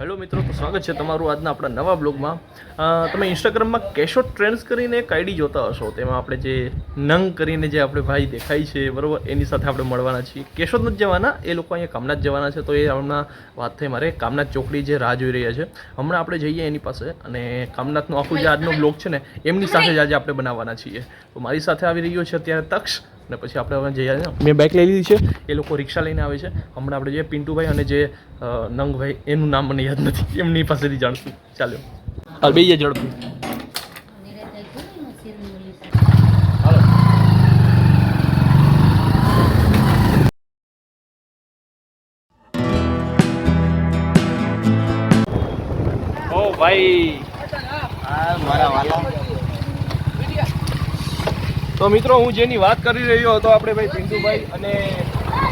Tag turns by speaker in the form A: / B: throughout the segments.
A: Hello મિત્રો, તો સ્વાગત છે તમારું આજના આપણા નવા બ્લોગમાં. તમે ઇન્સ્ટાગ્રામમાં કેશો ટ્રેન્ડ્સ કરીને એક આઈડી જોતા હશો. તેમાં આપણે જે નંગ કરીને જે આપણે ભાઈ દેખાય છે, બરાબર, એની સાથે આપણે મળવાના છીએ. કેશોદ નથી જવાના, એ લોકો અહીંયા કામનાથ જવાના છે. તો એ હમણાં વાત થઈ મારે, કામનાથ ચોકડી જે રાહ જોઈ રહ્યા છે. હમણાં આપણે જઈએ એની પાસે અને કામનાથનું આખું જે આજનો બ્લોગ છે ને, એમની સાથે જ આજે આપણે બનાવવાના છીએ. તો મારી સાથે આવી રહ્યો છે અત્યારે તક્ષ. અને પછી આપણે હવે જઈએ મેં બાઇક લઈ લીધી છે. એ લોકો રિક્ષા લઈને આવે છે. હમણાં આપણે જે પિન્ટુભાઈ અને જે નંગભાઈ એનું નામ મને યાદ નથી. એમની પાસેથી જાણશું. ચાલો. હાલ બે ઝડપી ભાઈ. મારા ભાઈ તો મિત્રો હું જેની વાત કરી રહ્યો હતો આપણે ભાઈ પિન્ટુભાઈ અને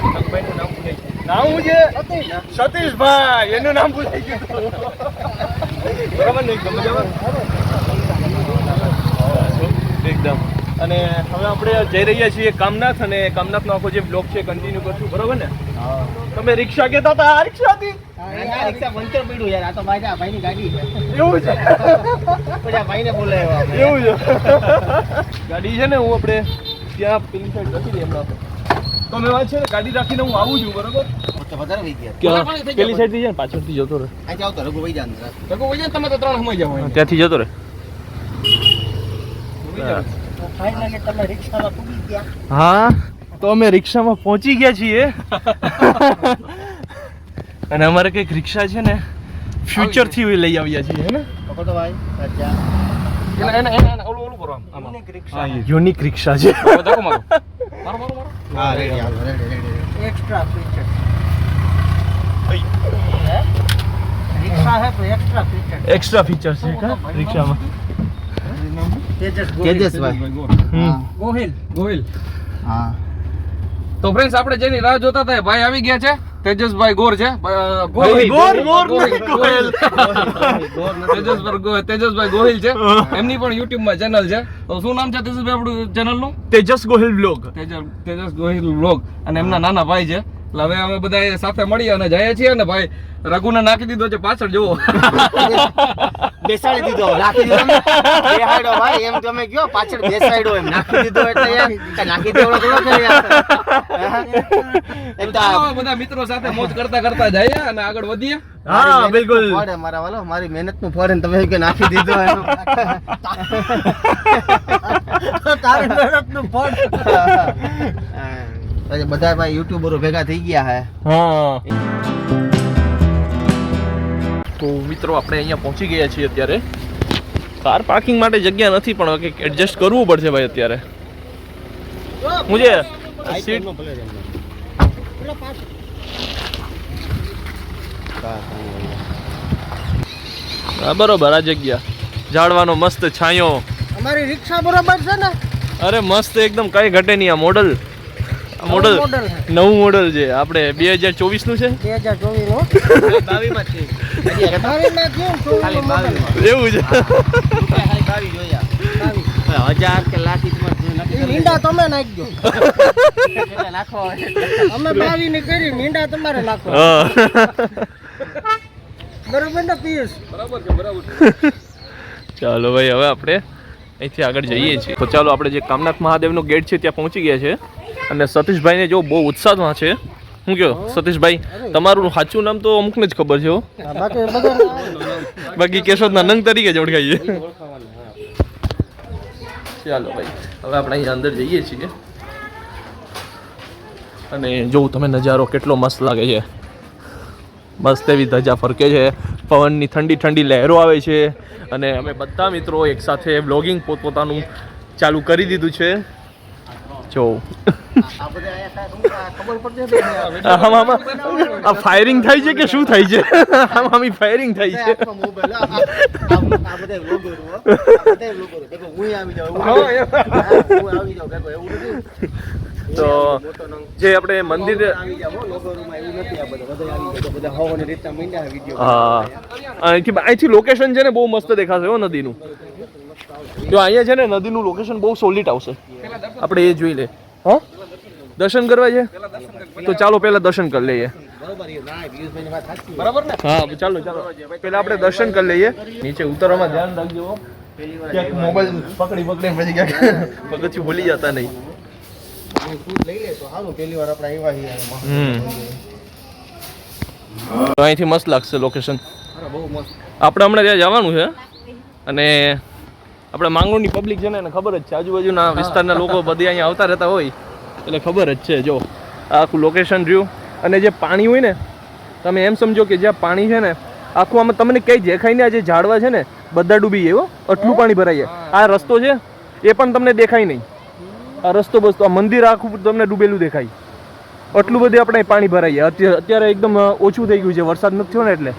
A: નામ ભૂલાઈ ગયું. નામ હું છે? સતીશભાઈ. એનું નામ ભૂલાઈ ગયું. બરાબર ને? એકદમ એકદમ. અને હવે આપણે જઈ રહ્યા છીએ કામનાથ અને કામનાથનો આખો જે બ્લોક છે કન્ટિન્યુ કરશું. બરાબર ને? તમે રિક્ષા કહેતા હતા આ રિક્ષા
B: ગાડી છે.
A: છે?
B: ભાઈને બોલાવ્યો આપણે.
A: છે? ગાડી છે ને હું આપણે ત્યાં પેલી સાઈડ રાખી દઈએ હમણાં તો મેં વાત છે ને ગાડી રાખીને હું આવું છું બરોબર? પેલી સાઈડથી જાય પાછળથી જતો રહે.
B: અહીંથી આવતો રઘુ
A: તમે ત્રણ સમય જાવ ત્યાંથી જતો રહે. હા તો અમે રિક્ષામાં પહોંચી ગયા છીએ. અને અમારે કંઈક રિક્ષા છે ને ફ્યુચરથી લઈ આવ્યા છીએ હે ને?
B: પકડો ભાઈ રાજા
A: એના એના એના ઓલું ઓલું કરો આમ આમાં
B: યુનિક રિક્ષા.
A: છે.
B: હા રેડી હાલો ready ready extra feature rickshaw હે તો એક્સ્ટ્રા ફીચર
A: ફીચર છે રિક્ષામાં.
B: તેજસભાઈ
C: ગોહિલ. ગોહિલ.
B: હા.
C: તો ફ્રેન્ડ્સ આપણે જેની રાહ જોતા હતા ભાઈ આવી ગયા છે. તેજસભાઈ ગોર છે. તેજસભાઈ ગોહિલ. છે. એમની પણ યુટ્યુબમાં ચેનલ છે. તો શું નામ છે તેજસભાઈ આપણું ચેનલનું?
A: તેજસ ગોહિલ બ્લોગ
C: તેજસ તેજસ ગોહિલ બ્લોગ અને એમના નાના ભાઈ છે. એટલે હવે અમે બધા સાથે મળી અને જઈએ છીએ ને ભાઈ રઘુને નાખી દીધો છે પાછળ જુઓ.
B: બેસાડી દીધો નાખી દીધો એમ. ભાઈ એમ તમે કયો પાછળ બેસાડ્યો એમ. નાખી દીધો એટલે એમ. નાખી દેવડો થોડો છે એમ તો
C: બધા મિત્રો સાથે મોજ કરતા કરતા જઈએ અને આગળ વધીએ.
A: હા બિલકુલ.
B: મહેનતનું મારા વાલો. મારી મહેનતનું ફળ તમે કે નાખી દીધો એમ. તારી મહેનતનું ફળ બધા ભાઈ યુટ્યુબરો ભેગા થઈ ગયા હે.
A: હા. તો મિત્રો આપણે અહીંયા પહોંચી ગયા છીએ અત્યારે. કાર પાર્કિંગ માટે જગ્યા નથી પણ કંઈક એડજસ્ટ કરવું પડશે ભાઈ અત્યારે. મુજે સીટ હા બરોબર આ જગ્યા. ઝાડવાનો મસ્ત છાંયો.
B: અમારી રિક્ષા બરોબર છે ને?
A: અરે મસ્ત એકદમ કઈ ઘટે નહીં આ મોડલ મોડલ
B: નવું
A: મોડલ છે. આપણે બે હજાર ચોવીસનું છે?
B: બે હજાર ચોવીસ નો.
A: એવું છે.
B: હજાર કે લાખ મીંડા તમે નાખજો. નાખો. અમે બાવી ની કરી મીંડા તમારે નાખો બરોબર ને પિયુષ?
C: બરાબર છે બરાબર
A: ચાલો ભાઈ હવે આપણે અહીંથી આગળ જઈએ છીએ. તો ચાલો આપણે જે કામનાથ મહાદેવનો ગેટ છે ત્યાં પહોંચી ગયા છે. અને સતીશભાઈને જો બહુ ઉત્સાહમાં છે. શું કહો? સતીશભાઈ, તમારું સાચું નામ તો અમુકને જ ખબર છે હો.
B: બાકી
A: કેશોદના નંગ તરીકે જ ઓળખાઈએ ચાલો ભાઈ, હવે આપણે અહીંયા અંદર જઈએ છીએ. અને જોવું તમે નજારો કેટલો મસ્ત લાગે છે. મસ્ત એવી ધજા ફરકે છે. પવનની ઠંડી ઠંડી લહેરો આવે છે અને અમે બધા મિત્રો એકસાથે બ્લોગિંગ પોતપોતાનું ચાલુ કરી દીધું છે. જો. ફાયરિંગ થાય છે કે શું થાય છે? આમ આમ ફાયરિંગ થાય છે.
B: હો. આવી જાઉં, હું આવી જાઉં એવું નથી.
A: તો જે આપણે મંદિર
B: હો, logo રૂમાં એવું નથી આ બધા. બધા આવી જાવ. બધા હોવાની રીતના મીંડા video.
A: હા. અહીંથી અહીંથી લોકેશન છે ને બહુ મસ્ત દેખાશે હો નદીનું. જો અહીંયા છે ને નદીનું લોકેશન બહુ સોલિડ આવશે. આપણે એ જોઈ લે હા? દર્શન કરવા છે તો ચાલો પહેલા દર્શન કરી લઈએ.
B: બરોબર ના
A: હા ચાલો ચાલો. પેલા આપણે દર્શન કરી લઈએ. નીચે ઉતરવામાં ધ્યાન રાખજો. ક્યાંક મોબાઈલ પકડી પકડી પછી ક્યાંક પગથિયું ભૂલી જતા નહીં. અહીંથી મસ્ત લાગશે લોકેશન
C: બહુ મસ્ત.
A: આપણે હમણાં ત્યાં જવાનું છે અને આપણે માંગરોળની પબ્લિક છે ને એને ખબર જ છે. આજુબાજુના વિસ્તારના લોકો બધી અહીંયા આવતા રહેતા હોય એટલે ખબર જ છે જો. આખું લોકેશન રહ્યું અને જે પાણી હોય ને તમે એમ સમજો કે જ્યાં પાણી છે ને આખું આમાં તમને કંઈ દેખાય ને આ જે ઝાડવા છે ને બધા ડૂબી જાય આટલું પાણી ભરાઈ જાય આ રસ્તો છે એ પણ તમને દેખાય નહીં. આ રસ્તો બસ્તો આ મંદિર આખું તમને ડૂબેલું દેખાય. આટલું બધું આપણે પાણી ભરાઈ જાય અત્યારે અત્યારે એકદમ ઓછું થઈ ગયું છે. વરસાદ નથી થયો ને એટલે.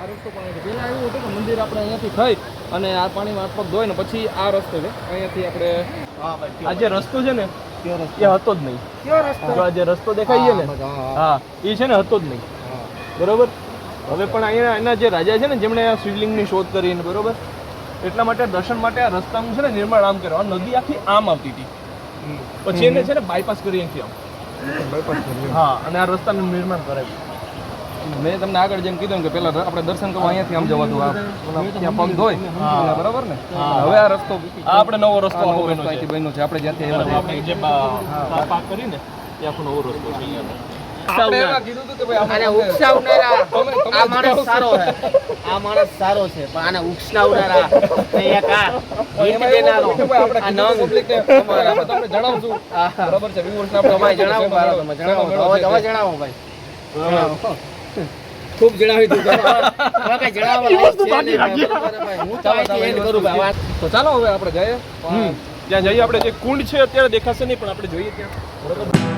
C: આ રસ્તો પણ છે. એવું હતું કે મંદિર આપણે અહીંયાથી થઈ અને આ પાણીમાં પગ ધોઈ પછી આ રસ્તો છે. અહીંયાથી આપણે
B: હા ભાઈ
A: આ જે રસ્તો છે ને એ હતો જ નહીં.
B: રસ્તો.
A: જો આ જે રસ્તો દેખાય છે ને
B: હા,
A: એ છે ને હતો જ નહીં. બરોબર? હવે પણ અહીંયા એના જે રાજા છે ને જેમણે આ શિવલિંગની શોધ કરીને બરોબર? એટલા માટે દર્શન માટે આ રસ્તાનું છે ને નિર્માણ આમ કર્યું. આ નદી આખી આમ આવતી હતી. પછી એને છે ને બાયપાસ કરી અહીંથી આમ હા અને આ રસ્તાનું નિર્માણ કરાવ્યું
C: મેં તમને આગળ જેમ કીધું કે પેલા આપણે દર્શન કરવા અહીંયાથી આમ જવાતું આ ત્યાં પગ ધોય બરાબર ને? હવે આ રસ્તો
A: આ આપણે નવો રસ્તો
C: નવો રસ્તો
A: છે.
C: અહીંથી બન્યો છે. આપણે જ્યાંથી
A: પાક કરીને ત્યાં આખો નવો રસ્તો છે. અહીંયાનો.
B: ઉકસાવનારા
C: તમે- તમે
B: આ માણસ સારો છે. આ માણસ સારો છે પણ આને ઉકસાવનારા ને એક આ ગીત દેનારો
C: હતું કે ભાઈ આપણે
B: આ નંગ.
C: public ને અમારે આપણે તમને જણાવશું.
B: હા.
C: બરાબર છે viewers આપણે
B: તમારે જણાવો બાળકો, તમે જણાવો. હવે
C: છે.
B: હવે
C: તે.
B: જણાવો ભાઈ. ખૂબ જણાવી દીધું. બરાબર તો અહીંથી end કરું ભાઈ. વાત.
C: તો ચાલો હવે આપણે જઈએ.
A: ત્યાં જઈએ આપણે જે કુંડ છે અત્યારે દેખાશે નહીં પણ આપણે જોઈએ ત્યાં.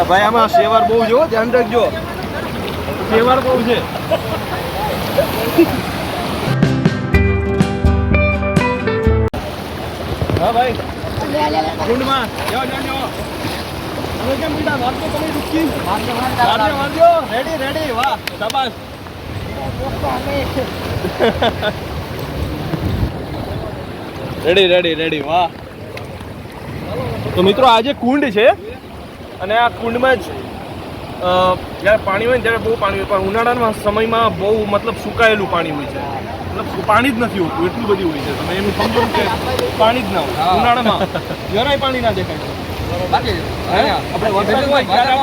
A: એટલે ભાઈ, આમાં સેવાર બહુ જો ધ્યાન રાખજો. સેવાર બહુ છે. હા ભાઈ. કુંડમાં રેડી રેડી વાહ, શાબાશ. રેડી રેડી રેડી વાહ. તો મિત્રો, આજે કુંડ છે. અને આ કુંડમાં જ જ્યારે પાણી હોય ને ત્યારે બહુ પાણી હોય પણ ઉનાળાના સમયમાં બહુ મતલબ સુકાયેલું પાણી હોય છે. મતલબ પાણી જ નથી હોતું એટલું બધું હોય છે. તમે એનું સમજો કે પાણી જ ના હોય. ઉનાળામાં જરાય પાણી ના દેખાય.
C: બાકી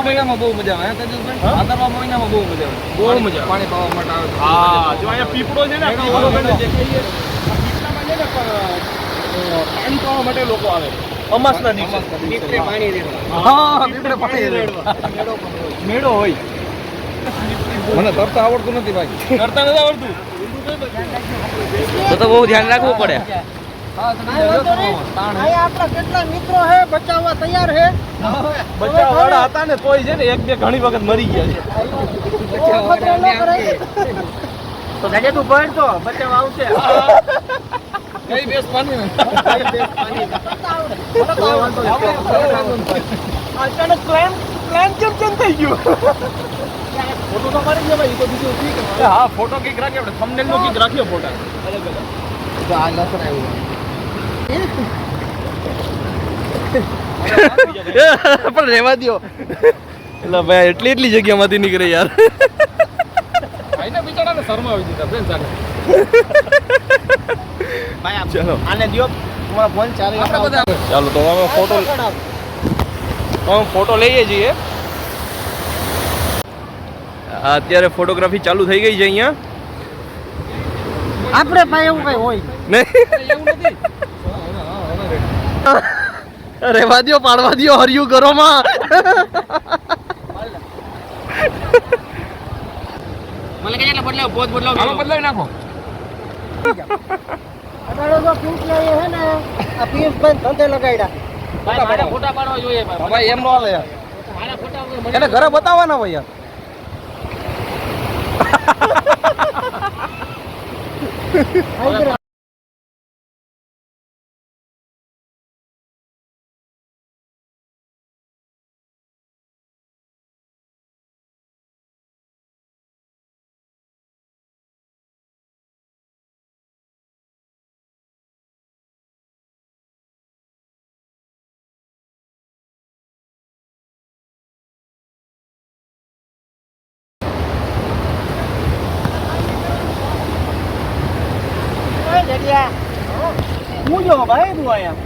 C: મહિનામાં બહુ મજા આવે. મહિનામાં બહુ મજા આવે.
A: બહુ મજા
C: પાણી પાવા માટે આવે
A: હા જો અહીંયા પીપળો ને પીપળામાં છે ને પાણી પાવા માટે લોકો આવે. અમાસના દિવસે.
B: પાણી રેડવા.
C: હા પીપળે પાણી રેડવા.
A: મેળો હોય.
C: મને તરતા આવડતું નથી ભાઈ.
A: તરતા નથી આવડતું?
C: તો તો બહુ ધ્યાન રાખવું પડે. હા
B: આપણા કેટલા મિત્રો હે બચાવવા તૈયાર છે
A: બચ્ચા હતા ને તોય છે ને એક બે ઘણી વખત મરી ગયા છે.
B: તો તું ભર તો બચાવવા આવશે.
C: કઈ બેસ પાણી
A: અચાનક પ્લાન પ્લાન કેમ કેમ થઈ ગયો? ફોટો તો મારી ભાઈ તો બીજું ઠીક હા ફોટો કંઈક રાખીએ આપણે. થંબનેલ નો કંઈક રાખીએ ફોટા. અલગ અલગ.
B: આ લસણ આવ્યું
A: પણ રેવા દો એટલે ભાઈ એટલી એટલી જગ્યામાંથી નીકળે યાર.
C: ભાઈને બિચારાને શરમ આવી દીધા બેન
B: આમ
A: ચાલો.
B: આને દ્યો. તમારો ફોન ચાલુ.
A: ચાલો તો હવે ફોટો અમે ફોટો લઈએ છીએ. અત્યારે ફોટોગ્રાફી ચાલુ થઈ ગઈ છે અહીંયા.
B: આપણે ભાઈ એવું કઈ હોય.
A: નહીં
C: એવું નથી
A: રેવા દો પાડવા દો હરિયું કરો માં.
B: મને કઈ એટલે બદલાવ બોધ બદલાવ
C: બદલાવી નાખો.
B: આ પિયુષભાઈ ધંધે લગાડ્યા ભાઈ ભાઈ
C: ભાઈ એને ઘરે બતાવવાના હોય યાર.
B: પાણીમાં ભાઈ હું અહીંયા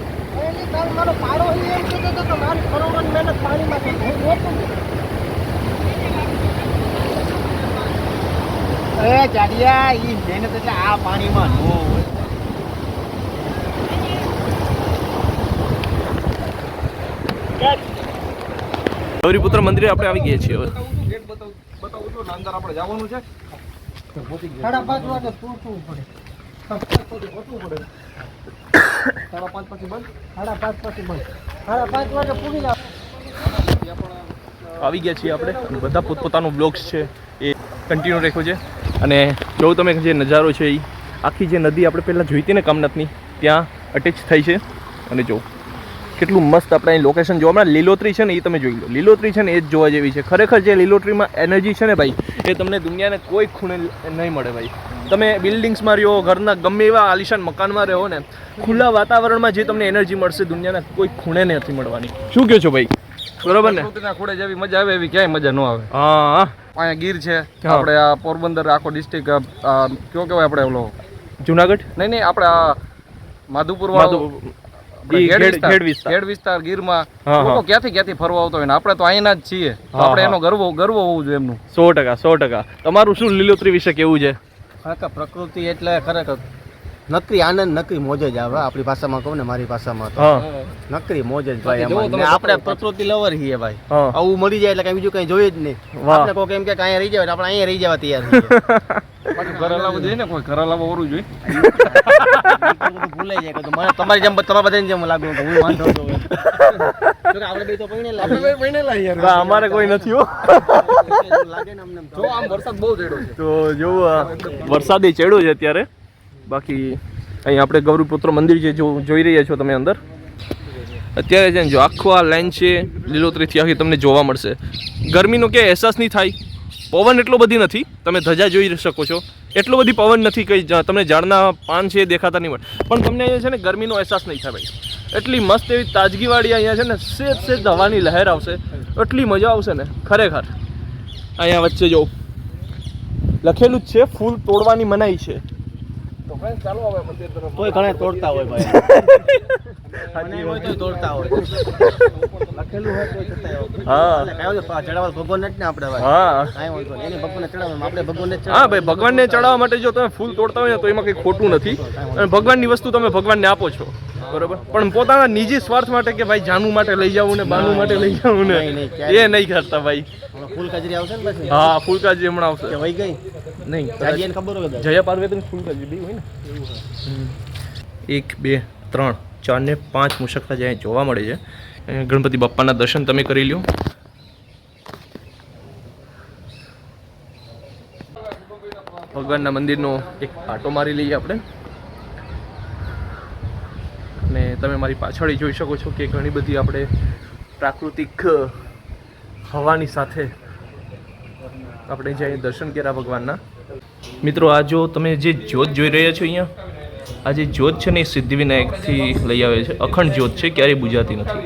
B: અરે જાડિયા ઈ મહેનત એટલે આ પાણીમાં ન હોય.
A: ગૌરીપુત્ર મંદિરે આપણે આવી ગયા છીએ હવે.
C: બતાવું બતાવું છું ને અંદર આપણે જવાનું છે.
B: સાડા પાંચ વાગે પડે. પડે.
A: આવી ગયા છીએ આપણે. બધા પોતપોતાનું બ્લોગ્સ છે એ કન્ટિન્યુ રાખ્યો છે. અને જો તમે જે નજારો છે એ આખી જે નદી આપણે પહેલાં જોઈ હતી ને કામનાથની, ત્યાં અટેચ થઈ છે. અને જો, કેટલું મસ્ત આપણે અહીં લોકેશન જોવા મળે. લીલોતરી છે ને એ તમે જોઈ લો. લીલોતરી છે ને એ જ જોવા જેવી છે. ખરેખર જે લીલોતરીમાં એનર્જી છે ને ભાઈ, એ તમને દુનિયાને કોઈ ખૂણે નહીં મળે ભાઈ. તમે બિલ્ડિંગ્સમાં રહ્યો ઘરના ગમે એવા આલિશાન મકાનમાં રહો ને ખુલ્લા વાતાવરણમાં જે તમને એનર્જી મળશે દુનિયાના કોઈ ખૂણે નથી મળવાની. શું કહો છો ભાઈ? બરોબર ને?
C: ખોળે જેવી મજા આવે એવી ક્યાંય મજા ન આવે.
A: હા.
C: અહીંયા ગીર છે આપણે આ પોરબંદર આખો ડિસ્ટ્રિક્ટ કયો કહેવાય આપણે ઓલો?
A: જુનાગઢ?
C: નહીં નહીં આપણે આ માધુપુર વાળો ખેડ વિસ્તાર. ગીરમાં. લોકો ક્યાંથી ક્યાંથી ફરવા આવતો હોય ને આપણે તો અહીંના જ છીએ. આપણે એનો ગર્વ ગર્વ હોવું જોઈએ એમનું.
A: સો ટકા સો ટકા. તમારું શું લીલોતરી વિશે કેવું છે?
B: ખરેખર પ્રકૃતિ એટલે ખરેખર નકરી આનંદ નકરી મોજે જ આવે. આપણી ભાષામાં કહું ને મારી ભાષામાં તો. નકરી મોજે જ ભાઈ
C: જુઓ
B: એમાં.
C: તમે
B: ને આપણે પ્રકૃતિ લવર છીએ ભાઈ. આવું મળી જાય એટલે કઈ બીજું કઈ જોઈએ જ નહીં. આપણે કોઈ એમ કે અહીંયા રહી જાય આપણે અહીંયા રહી જવા તૈયાર છીએ.
C: ઘરે લાવવું જોઈએ ને કોઈ? ઘરે લાવવા ઓરું જોઈએ?
B: ભૂલાઈ જાય કે તો મને તમારી જેમ તમારા બધાની જેમ લાગુ હું વાંધો તો આપણે બે તો પૈણે
A: ના, અમારે કોઈ નથી હો.
B: લાગે ને અમને એમ તો.
C: જો આમ વરસાદ બહુ ચડ્યો છે.
A: તો જો આ. ચડ્યો છે અત્યારે. બાકી અહીં આપણે ગૌરીપુત્ર મંદિર જે જોઈ રહ્યા છો તમે અંદર, અત્યારે છે જો આખો આ લાઈન છે, લીલોતરીથી આખી તમને જોવા મળશે. ગરમીનો ક્યાંય અહેસાસ નહીં થાય. પવન એટલો બધી નથી, તમે ધજા જોઈ શકો છો. એટલો બધી પવન નથી કંઈ તમને ઝાડના પાન છે દેખાતા નહીં મળે. પણ તમને અહીંયા છે ને ગરમીનો અહેસાસ નહીં થાય ભાઈ. એટલી મસ્ત એવી તાજગીવાળી અહીંયા છે ને સેજ સેજ હવાની લહેર આવશે. એટલી મજા આવશે ને, ખરેખર. અહીંયા વચ્ચે જો લખેલું જ છે, ફૂલ તોડવાની મનાઈ છે
C: તો friends, ચાલો હવે મંદિર તરફ
B: તોય ઘણા તોડતા હોય ભાઈ. મને તોડતા હોય. લખેલું હોય ભગવાન ને આપણે
A: હા.
B: કાંઈ વાંધો નહીં. એને ભગવાનને ચડાવવાનું આપણે ભગવાનને
A: હા ભાઈ ભગવાનને ચડાવવા માટે જો તમે ફૂલ તોડતા હોય ને તો એમાં કંઈ ખોટું નથી. અને ભગવાનની વસ્તુ તમે ભગવાનને આપો છો. બરોબર? પણ પોતાના નિજી સ્વાર્થ માટે કે ભાઈ જાનું માટે લઈ જાવું ને બાનુ માટે લઈ જાવું ને એ નહીં કરતા ભાઈ.
B: ફૂલ કજરી આવશે ને પછી?
A: હા ફૂલકાજી હમણાં આવશે.
B: વહી ગઈ?
A: નહીં
B: જાડિયાને ખબર હોય કદાચ.
A: જયા ફૂલ કરી બે હોય ને. એક બે ત્રણ ચાર ને પાંચ મુશકતા જ્યાં જોવા મળે છે. ગણપતિ બાપ્પાના દર્શન તમે કરી લ્યો. ભગવાનના મંદિરનો એક આટો મારી લઈએ આપણે. અને તમે મારી પાછળ જોઈ શકો છો કે ઘણી બધી આપણે પ્રાકૃતિક હવાની સાથે આપણે જ્યાં દર્શન કર્યા ભગવાનના મિત્રો આ જો તમે જે જ્યોત જોઈ રહ્યા છો અહીંયા આ જે જ્યોત છે ને એ સિદ્ધિવિનાયકથી લઈ આવે છે. અખંડ જ્યોત છે ક્યારેય બુજાતી નથી.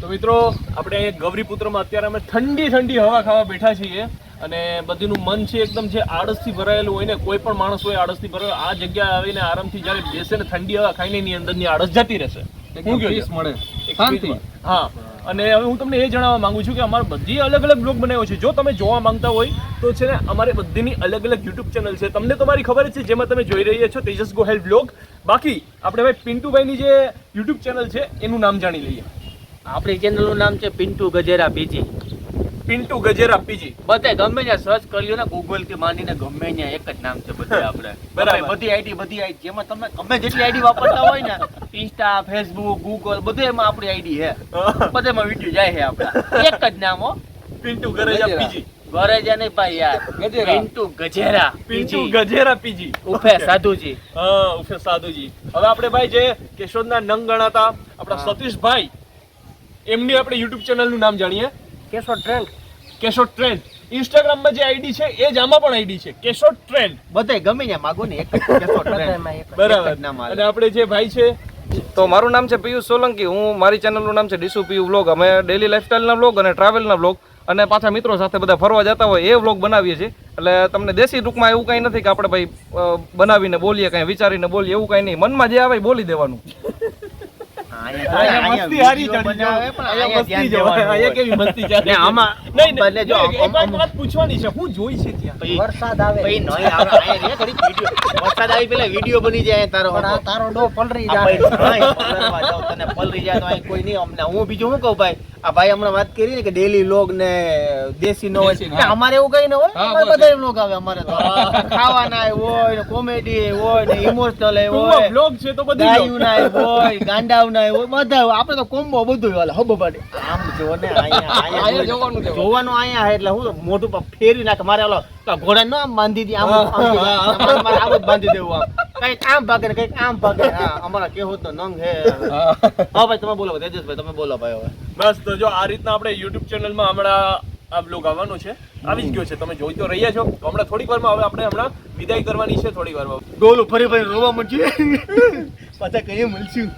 A: તો મિત્રો આપણે અહીંયા ગૌરીપુત્રમાં અત્યારે અમે ઠંડી ઠંડી હવા ખાવા બેઠા છીએ અને બધીનું મન છે એકદમ જે આળસથી ભરાયેલું હોય ને કોઈ પણ માણસ હોય આળસથી ભરાયેલો આ જગ્યાએ આવીને આરામથી જ્યારે બેસે ને ઠંડી હવા ખાઈને એની અંદરની આળસ જતી રહેશે. હું કહ્યું
C: મળે. શાંતિ.
A: હા. અને હવે હું તમને એ જણાવવા માંગુ છું કે અમારે બધી અલગ અલગ બ્લોગ બનાવ્યો છે. જો તમે જોવા માંગતા હોય તો છે ને અમારે બધીની અલગ અલગ યુટ્યુબ ચેનલ છે. તમને તો મારી ખબર જ છે, જેમાં તમે જોઈ રહ્યા છો તેજસ ગોહેલ બ્લોગ બાકી આપણે ભાઈ પિન્ટુભાઈની જે યુટ્યુબ ચેનલ છે, એનું નામ જાણી લઈએ.
B: આપણી ચેનલનું નામ છે પિન્ટુ ગજેરા બીજી.
A: પિન્ટુ ગજેરા પીજી.
B: બધે ગમે ત્યાં સર્ચ કર્યો ને ગૂગલ કે માનીને ગમે ત્યાં એક જ નામ છે બધે આપણે.
A: બરાબર.
B: બધી આઈડી બધી આઈડી જેમાં તમે ગમે જેટલી આઈડી વાપરતા હોય ને ઇન્સ્ટા ફેસબુક ગૂગલ બધે એમાં આપણી આઈડી છે. બધેમાં વીડિયો જાય છે આપણા. એક જ નામ હો.
A: પિન્ટુ ગજેરા
C: ગજેરા.
A: પીજી.
B: ગરેજા નહીં ભાઈ યાર.
C: ગજેરા.
B: પિન્ટુ ગજેરા
A: પિન્ટુ ગજેરા પીજી.
B: ઉફે સાધુજી.
A: હા ઉફે સાધુજી. હવે આપણે ભાઈ જે કેશોદના નંગ ગણાતા આપણા સતીશભાઈ એમની આપણે યુટ્યુબ ચેનલનું નામ જાણીએ.
B: કેશો ટ્રેન્ડ
A: કેશો ટ્રેન્ડ ઇન્સ્ટાગ્રામમાં જે આઈડી છે એ જ આમાં પણ આઈડી છે. કેશો ટ્રેન્ડ
B: બધે ગમે ને માગો ને એક કેશો ટ્રેન્ડ
A: બરાબર. અને આપણે જે ભાઈ છે
C: તો મારું નામ છે પિયુષ સોલંકી. હું મારી ચેનલનું નામ છે ડીસુ પિયુ વ્લોગ. અમે ડેલી લાઈફસ્ટાઈલના વ્લોગ અને ટ્રાવેલના વ્લોગ. અને પાછા મિત્રો સાથે બધા ફરવા જતા હોય એ વ્લોગ બનાવીએ છીએ. એટલે તમને દેશી ટૂંકમાં એવું કંઈ નથી કે આપણે ભાઈ બનાવીને બોલીએ કાંઈ વિચારીને બોલીએ. એવું કાંઈ નહીં. મનમાં જે આવે બોલી દેવાનું.
D: વરસાદ આવે.
B: પછી નહીં આવે, અહીંયા રે વરસાદ આવી પેલા વીડિયો બની જાય તારો
D: તારો ડો પલરી જાય.
B: પલળી જાય તો કોઈ નહીં. અમને હું બીજું શું કહું ભાઈ? આ ભાઈ હમણાં વાત કરી ને કે ડેલી લોગ ને દેશી નો હોય. અમારે એવું કઈ ન હોય. અમારે બધા લોગ આવે અમારે તો. ખાવાના હોય ને કોમેડી હોય ને ઇમોશનલ હોય.
A: લોગ છે તો બધું
B: ગાયું ના હોય ગાંડાવ ના હોય બધા આપણે તો કોમ્બો બધું હોય હબ પડે આમ જો ને અહીંયા
C: જોવાનું
B: જોવાનું અહીંયા એટલે હું મોઢું પર ફેરવી નાખે. મારે ઓલો ઘોડા નો આમ બાંધી દી આમ આમ બાંધી દેવું આમ. કંઈક આમ ભાગે ને કંઈક આમ ભાગે. હા અમારા કેવો તો નંગ હે.
C: હા.
B: ભાઈ તમે બોલો તેજસભાઈ તમે બોલો ભાઈ હવે.
A: બસ તો જો આ રીતના આપણે યુટ્યુબ ચેનલમાં હમણાં આ બ્લોગ આવવાનો છે. આવી જ ગયો છે. તમે જોઈ તો રહ્યા છો. તો હમણાં થોડીક વારમાં હવે આપણે હમણાં વિદાય કરવાની છે થોડી વારમાં.
B: ગોલું ફરી ફરી રોવા મળશે પાછા કઈ મળશું.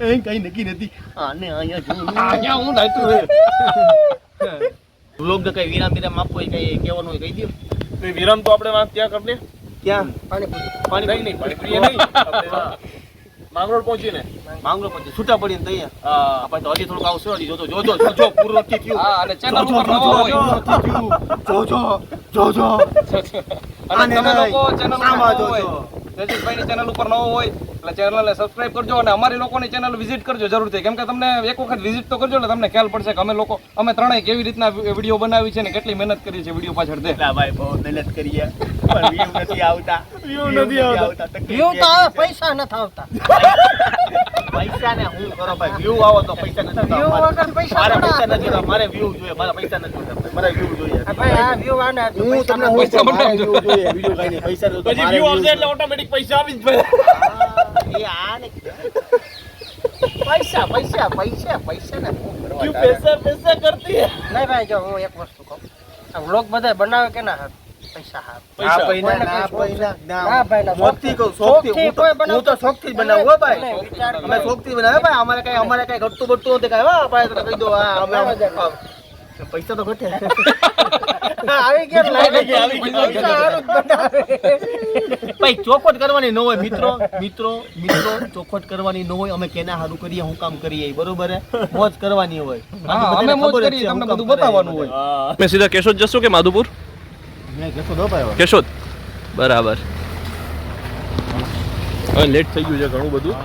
B: અહીં કઈ નક્કી નથી. આને અહીંયા જો
C: અહીંયા હું ડાયટું હે
B: બ્લોગ ને કઈ વિરામ વિરામ આપવો કઈ કહેવાનું હોય કહી દો
A: તો વિરામ તો આપણે વાત ત્યાં કરી દે
B: ક્યાં
D: પાણીપુરી
B: પાણી
A: નહીં નહીં પાણીપુરી નહીં આપણે માંગરોળ પહોંચીને
B: માંગરો પછી છૂટા પડીને તૈયાર
A: હા
B: આપણે તો હજી થોડુંક આવશે હજી જોજો જોજો જોજો પૂરું નથી થયું
C: હા, અને channel
B: જોજો,
C: ઉપર
B: જોજો,
C: નવા હોય.
B: નથી થયું. જોજો જોજો
C: અને તમે લોકો ચેનલ તેજસભાઈની ચેનલ ઉપર નવો હોય એટલે ચેનલને સબસ્ક્રાઇબ કરજો અને અમારી લોકોની ચેનલ વિઝિટ કરજો જરૂરથી. કેમ કે તમને એક વખત વિઝિટ તો કરજો એટલે તમને ખ્યાલ પડશે કે અમે લોકો અમે ત્રણેય કેવી રીતના વીડિયો બનાવી છે ને કેટલી મહેનત કરી છે વીડિયો પાછળ તે.
B: ભાઈ બહુ મહેનત કરીએ પણ view નથી આવતા.
A: View નથી આવતા.
D: વ્યૂ તો
B: છે.
D: પૈસા નથી આવતા.
B: પૈસા ને હું કરો ભાઈ? વ્યૂ આવો તો પૈસા નથી
D: વ્યૂ વગર પૈસા
B: મારે પૈસા નથી. મારે વ્યૂ જોઈએ મારા પૈસા નથી મારે વ્યૂ જોઈએ.
D: ભાઈ આ વ્યૂ આને
B: હું
D: પૈસા
B: તમને હું
C: પૈસા
B: view જોઈએ. વીડિયો કઈ નહીં પૈસા
A: પછી વ્યૂ આવશે એટલે ઓટોમેટિક પૈસા આવી જ ભાઈ
B: એ આ ને પૈસા પૈસા પૈસા પૈસા ને શું કરવા
A: ક્યું પૈસા પૈસા કરતી
D: નહીં ભાઈ જો હું એક વસ્તુ કહું. આ વ્લોગ બધા બનાવે કે ના હારું? પૈસા હારું
A: પૈસા.
B: પૈસા, ના
D: કઈ
B: ના.
D: ના ભાઈ, ના.
B: શોખથી કહું, શોખથી.
D: શોખથી
B: હું તો-
D: કોઈ બનાવતું
B: હું તો શોખથી બનાવું હો ભાઈ. અમે શોખથી બનાવે ભાઈ. અમારે કઈ અમારે કઈ ઘટતું બટતું નથી કઈ. હો આપણે કહી દો હા અમે પૈસા તો ઘટે.
D: આવી ગયા ને,
B: આવી ગયા, આવી ગયા.
D: પૈસા હારું જ બનાવે.
B: ભાઈ ચોખવટ કરવાની ન હોય મિત્રો મિત્રો મિત્રો ચોખવટ કરવાની ન હોય. અમે કેના સારું કરીએ હું કામ કરીએ બરોબર મોજ કરવાની હોય.
C: અમે મોજ કરીએ તમને બધું બતાવવાનું હોય.
A: મેં સીધા કેશોદ જશો કે માધુપુર? કેશોદ? બરાબર. હવે લેટ થઈ ગયું છે ઘણું બધું.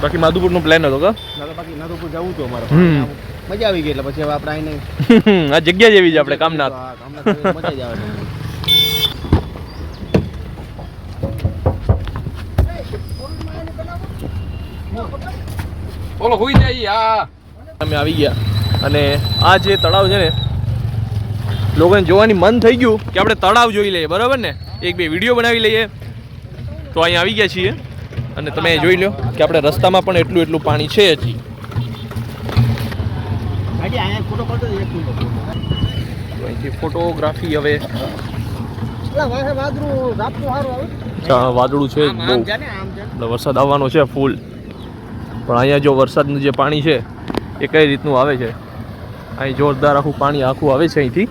A: બાકી માધુપુરનો પ્લાન હતો કા?
B: બાકી માધુપુર જવું તો અમારે મજા આવી ગઈ એટલે પછી હવે આપણે આઈને
A: આ જગ્યા જેવી છે આપણે કામના
B: હા, ગામના તો મજા જ આવે
C: બોલો હોઈ જાય આ.
A: અમે આવી ગયા. અને આ જે તળાવ છે ને લોકોને જોવાની મન થઈ ગયું કે આપણે તળાવ જોઈ લઈએ બરાબર ને? એક બે વીડિયો બનાવી લઈએ. તો અહીંયા આવી ગયા છીએ. અને તમે જોઈ લો કે આપણે રસ્તામાં પણ એટલું એટલું પાણી છે હજી. અહીંથી ફોટોગ્રાફી હવે.
D: વાદળું
A: છે બહુ. એટલે વરસાદ આવવાનો છે ફૂલ. પણ અહીંયા જો વરસાદનું જે પાણી છે એ કઈ રીતનું આવે છે? અહીં જોરદાર આખું પાણી આખું આવે છે અહીંથી.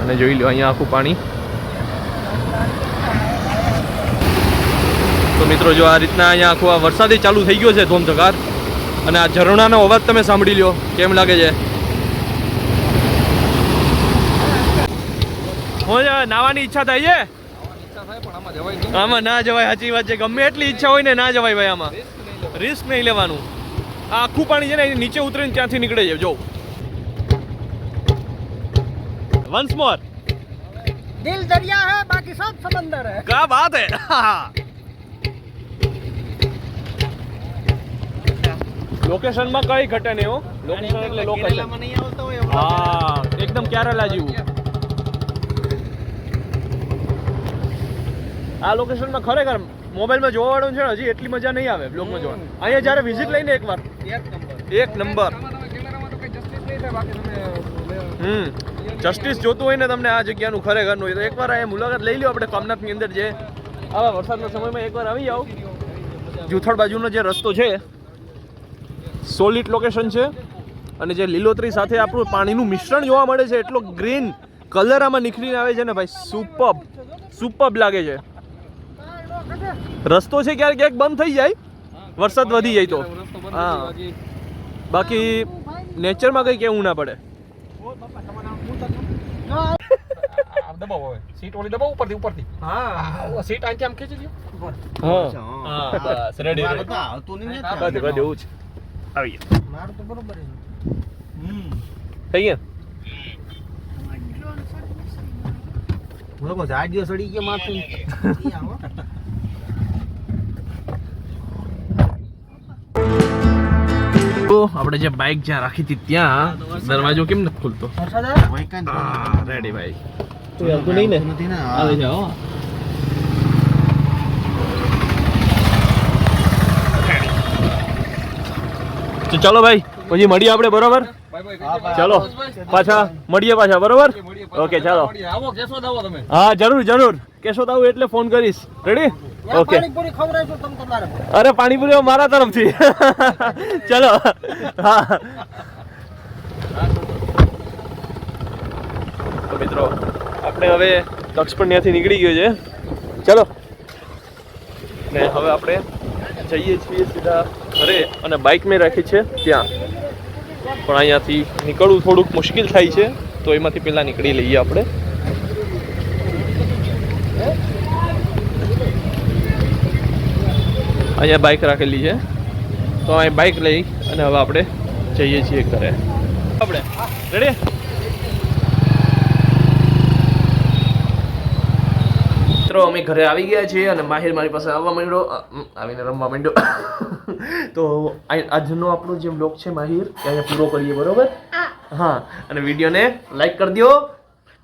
A: અને જોઈ લો અહીંયા આખું પાણી. તો મિત્રો જો આ રીતના અહીંયા આખું આ વરસાદે ચાલુ થઈ ગયો છે ધોમધકાર અને આ ઝરણાનો અવાજ તમે સાંભળી લ્યો કેમ લાગે છે? હું નાવાની ઈચ્છા થાય છે?
C: આમાં
A: ના જવાય સાચી વાત છે. ગમે એટલી ઈચ્છા હોય ને ના જવાય ભાઈ આમાં. રિસ્ક નહીં લેવાનું. આ આખું પાણી છે ને નીચે ઉતરીને ત્યાંથી નીકળે છે જો. વન્સ મોર
D: દિલ દરિયા હે બાકી સબ સમંદર હે
A: કા है? હે લોકેશનમાં કઈ ઘટે નહીં હો લોકેશન એટલે લોકેશન
B: કેરલામાં નહીં આવતા હોય એવું
A: હા એકદમ કેરલા જેવું આ લોકેશનમાં ખરેખર મોબાઈલમાં જોવા વાળું છે ને હજી એટલી મજા નહીં આવે બ્લોગમાં જોવા અહીંયા જ્યારે વિઝિટ લઈને એકવાર. એક નંબર.
C: કેમેરામાં તો કઈ justice નહીં થાય બાકી તમે
A: હમ. જસ્ટિસ જોતું હોય ને તમને આ જગ્યાનું ખરેખરનું હોય તો એકવાર અહીંયા મુલાકાત લઈ લો આપણે કોમનાથની અંદર જે આવા વરસાદના સમયમાં એકવાર આવી જાઓ જૂથળ બાજુનો જે રસ્તો છે સોલિડ લોકેશન છે અને જે લીલોતરી સાથે આપણું પાણીનું મિશ્રણ જોવા મળે છે, એટલો ગ્રીન કલર આમાં નીકળીને આવે છે ને ભાઈ સુપબ સુપબ લાગે છે. રસ્તો છે ક્યારેક ક્યાંક બંધ થઈ જાય, વરસાદ વધી જાય તો. હા.
C: બાકી
A: નેચરમાં કંઈ કેવું ના પડે.
C: દબાવો હવે સીટ ઓલી દબાવો ઉપરથી ઉપરથી
B: હા
C: સીટ અહીંથી આમ ખેંચી દો
A: હા હા બસ રેડી રેડી
B: આવતું નહીં ને.
A: કદ કદ એવું જ આવી ગયા
B: મારું તો બરોબર છે.
A: થઈ ગયા
B: જાડીઓ સડી ગયો માથું
A: તો આપણે જે બાઇક જ્યાં રાખી હતી ત્યાં દરવાજો કેમ નથી ખુલતો? રેડી ભાઈ. તું ચલો ભાઈ પછી મળીએ આપણે બરોબર?
C: બાય બાય
A: પાછા મળીએ પાછા બરોબર? ઓકે ચાલો.
C: આવો કેશોદ આવો તમે.
A: હા જરૂર જરૂર. કેશોદ આવું એટલે ફોન કરીશ. Ready okay. અરે પાણીપુરી મારા તરફથી. ચલો. હા. તો મિત્રો આપણે હવે દક્ષ પણ ત્યાંથી નીકળી ગયો છે. ચલો. ને હવે આપણે જઈએ છીએ સીધા ઘરે અને બાઇક મેં રાખી છે ત્યાં. પણ અહીંયાથી નીકળવું થોડુંક મુશ્કેલ થાય છે તો એમાંથી પહેલાં નીકળી લઈએ આપણે. અહીંયા બાઇક રાખેલી છે. તો અહીં બાઇક લઈ અને હવે આપણે જઈએ છીએ ઘરે. આપણે. રેડી મિત્રો અમે ઘરે આવી ગયા છીએ અને માહિર મારી પાસે આવવા માંડ્યો. આવીને રમવા માંડ્યો. તો આજનો આપણો જે બ્લોગ છે માહિર એ અહીંયા પૂરો કરીએ બરોબર? હા. અને વિડીયોને લાઈક કરી દો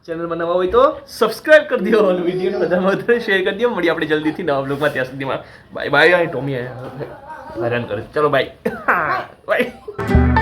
A: ચેનલમાં નવા હોય તો સબસ્ક્રાઇબ કરી દો અને વિડીયોને વધારેમાં વધારે શેર કરી દો. મળીએ આપણે જલ્દીથી નવા બ્લોગમાં ત્યાં સુધીમાં. બાય બાય ટોમી હેરાન કરે. ચલો બાય બાય